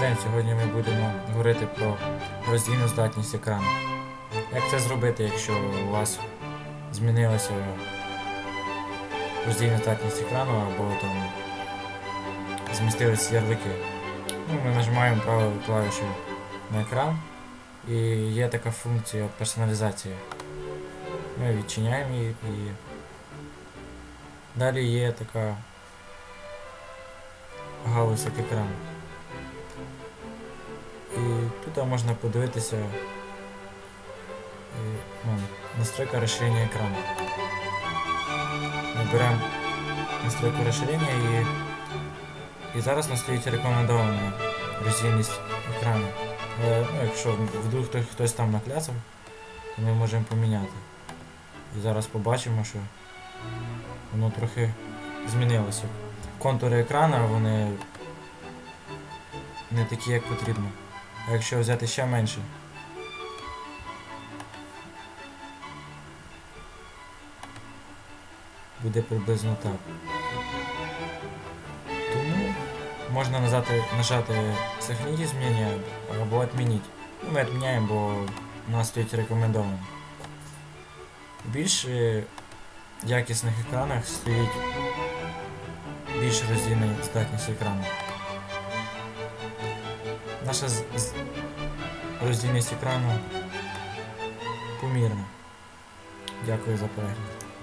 день. Сьогодні ми будемо говорити про роздільну здатність екрану. Як це зробити, якщо у вас змінилася роздільна здатність екрану або там змістилися ярлики? Ну, ми нажимаємо правою клавішою на екран і є така функція персоналізації. Ми відчиняємо її і далі є така галузь екрану. Тут можна подивитися ну, настройка розширення екрану. Беремо настройку розширення і, і зараз у нас стоїть рекомендована роздільність екрану. Але ну, якщо вдруг хтось, там накляцав, то ми можемо поміняти. І зараз побачимо, що воно трохи змінилося. Контури екрану вони не такі, як потрібно. А якщо взяти ще менше. Буде приблизно так. Тому можна нажати, нажати сохраніть змінення або відмінити. Ну, ми відміняємо, бо нас стоїть рекомендовано. Більш е, якісних екранах стоїть більш роздільна здатність екрану. Наша з- з- роздільність екрану помірна. Дякую за перегляд.